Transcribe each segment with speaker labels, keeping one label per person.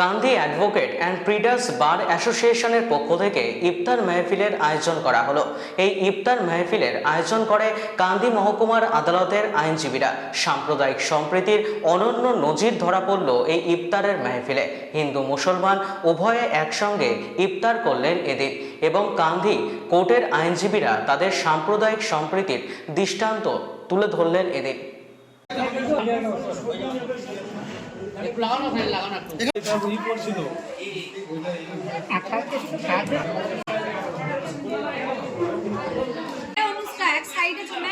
Speaker 1: Kandi advocate and pleaders bar অ্যাসোসিয়েশনের পক্ষ থেকে ইফতার মেহফিলের আয়োজন করা হলো। এই ইফতার মেহফিলের আয়োজন করে কান্দি মহকুমার আদালতের আইনজীবীরা। সাম্প্রদায়িক সম্প্রীতির অনন্য নজির ধরা পড়ল এই ইফতারের মেহফিলে। হিন্দু, মুসলমান উভয়ে একসঙ্গে ইফতার করলেন এদিন এবং কান্দি কোর্টের আইনজীবীরা তাদের সাম্প্রদায়িক সম্প্রীতির দৃষ্টান্ত তুলে ধরলেন এদিন।
Speaker 2: এক সাইডে চলে।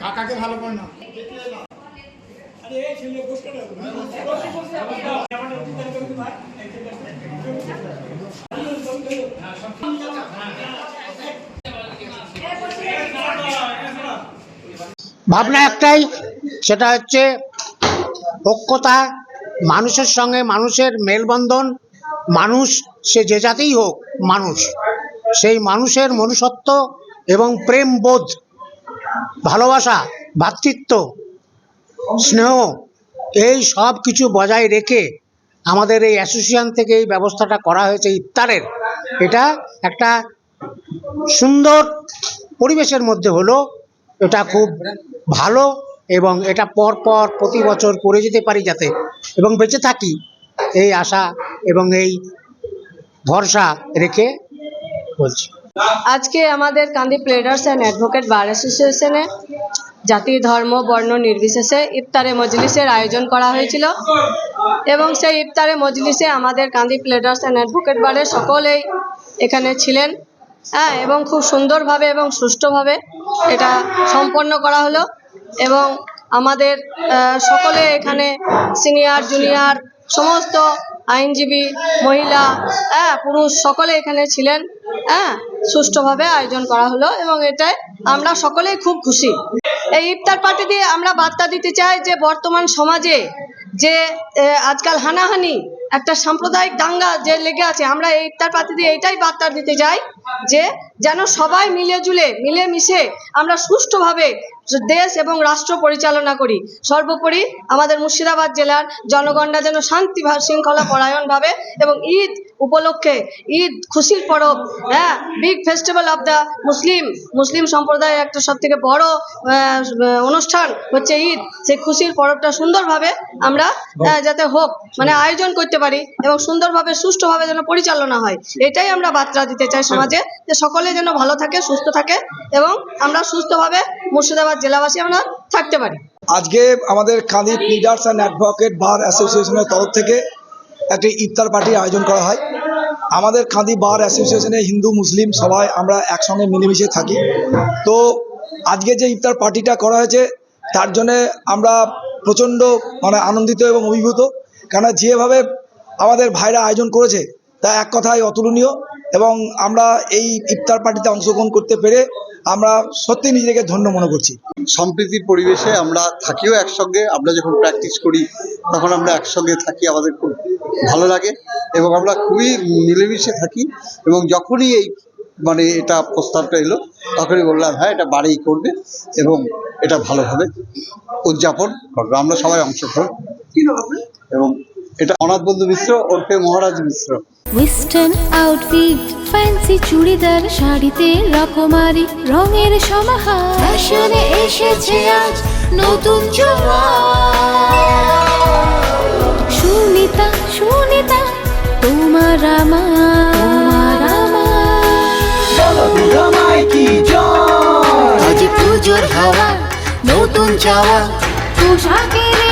Speaker 3: কাকাকে ভালো করে না ভাবনা একটাই, সেটা হচ্ছে ঐক্যতা মানুষের সঙ্গে মানুষের মেলবন্ধন, মানুষ সে যে জাতেই হোক, মানুষ, সেই মানুষের মনুষ্যত্ব এবং প্রেম বোধ, ভালোবাসা ভ্রাতৃত্ব স্নেহ, এই সব কিছু বজায় রেখে আমাদের এই অ্যাসোসিয়েশন থেকে এই ব্যবস্থাটা করা হয়েছে ইফতারের। এটা একটা সুন্দর পরিবেশের মধ্যে হলো এটা খুব ভালো এবং এটা পর পর প্রতি বছর করে যেতে পারি যাতে এবং বেঁচে থাকি, এই আশা এবং এই ভরসা রেখে বলছি।
Speaker 4: আজকে আমাদের কান্দি প্লেডার্স অ্যান্ড অ্যাডভোকেট বার অ্যাসোসিয়েশনে জাতি, ধর্ম, বর্ণ নির্বিশেষে ইফতারে মজলিসের আয়োজন করা হয়েছিল এবং সেই ইফতারে মজলিসে আমাদের কান্দি প্লেডার্স অ্যান্ড অ্যাডভোকেট বারের সকলেই এখানে ছিলেন। হ্যাঁ এবং খুব সুন্দরভাবে এবং সুষ্ঠুভাবে এটা সম্পন্ন করা হলো এবং আমাদের সকলে এখানে সিনিয়র, জুনিয়র, সমস্ত আইনজীবী, মহিলা হ্যাঁ পুরুষ সকলে এখানে ছিলেন হ্যাঁ সুষ্ঠুভাবে আয়োজন করা হলো এবং এটাই আমরা সকলেই খুব খুশি। এই ইফতার পার্টি দিয়ে আমরা বার্তা দিতে চাই যে বর্তমান সমাজে যে আজকাল হানাহানি একটা সাম্প্রদায়িক দাঙ্গা যে লেগে আছে, আমরা ইফতার পাতি দিয়ে এটাই বার্তা দিতে চাই যে যেন সবাই মিলে জুলে মিলে মিশে আমরা সুষ্ঠুভাবে দেশ এবং রাষ্ট্র পরিচালনা করি। সর্বোপরি আমাদের মুর্শিদাবাদ জেলার জনগণরা যেন শান্তি শৃঙ্খলা পরায়ণভাবে এবং ঈদ উপলক্ষে, ঈদ খুশির পরব হ্যাঁ big festival of the Muslim মুসলিম সম্প্রদায়ের একটা সব থেকে বড় অনুষ্ঠান হচ্ছে ঈদ। সেই খুশির পরবটা সুন্দরভাবে আমরা যাতে হোক মানে আয়োজন করতে পারি এবং সুন্দরভাবে, সুষ্ঠুভাবে যেন পরিচালনা হয়। এটাই আমরা বার্তা দিতে চাই সমাজে, যে সকলে যেন ভালো থাকে, সুস্থ থাকে এবং আমরা সুস্থভাবে মুর্শিদাবাদ জেলাবাসী আমরা থাকতে পারি।
Speaker 5: আজকে আমাদের কাঁদি লিডার্স অ্যান্ড অ্যাডভোকেট বার অ্যাসোসিয়েশনের তরফ থেকে একটি ইফতার পার্টির আয়োজন করা হয়। আমাদের কাঁদি বার অ্যাসোসিয়েশনে হিন্দু, মুসলিম সবাই আমরা একসঙ্গে মিলেমিশে থাকি। তো আজকে যে ইফতার পার্টিটা করা হয়েছে, তার জন্যে আমরা প্রচণ্ড মানে আনন্দিত এবং অভিভূত। কেননা যেভাবে আমাদের ভাইরা আয়োজন করেছে, তা এক কথায় অতুলনীয়। এবং আমরা এই ইফতার পার্টিতে অংশগ্রহণ করতে পেরে আমরা সত্যি নিজেকে ধন্য মনে করছি।
Speaker 6: সম্প্রীতির পরিবেশে আমরা থাকিও একসঙ্গে আমরা যখন প্র্যাকটিস করি তখন আমরা একসঙ্গে থাকি আমাদের খুব ভালো লাগে এবং আমরা খুবই মিলেমিশে থাকি এবং যখনই এই মানে এটা প্রস্তাবটা এলো তখনই বললাম হ্যাঁ এটা বাড়িই করবে এবং এটা ভালোভাবে উদযাপন করবে। আমরা সবাই অংশগ্রহণ এবং এটা অনাথ বন্ধু মিশ্র, ওরফে Maharaj Mishra.
Speaker 7: Western outfit fancy churidar, শাড়িতে রকমারি, রঙের সমাহার। ফ্যাশনে এসেছে আজ নতুন সুনিতা সুনিতা, তোমার আমার আমার। আজ পুজোর হাওয়া, নতুন চাওয়া, পোশাকের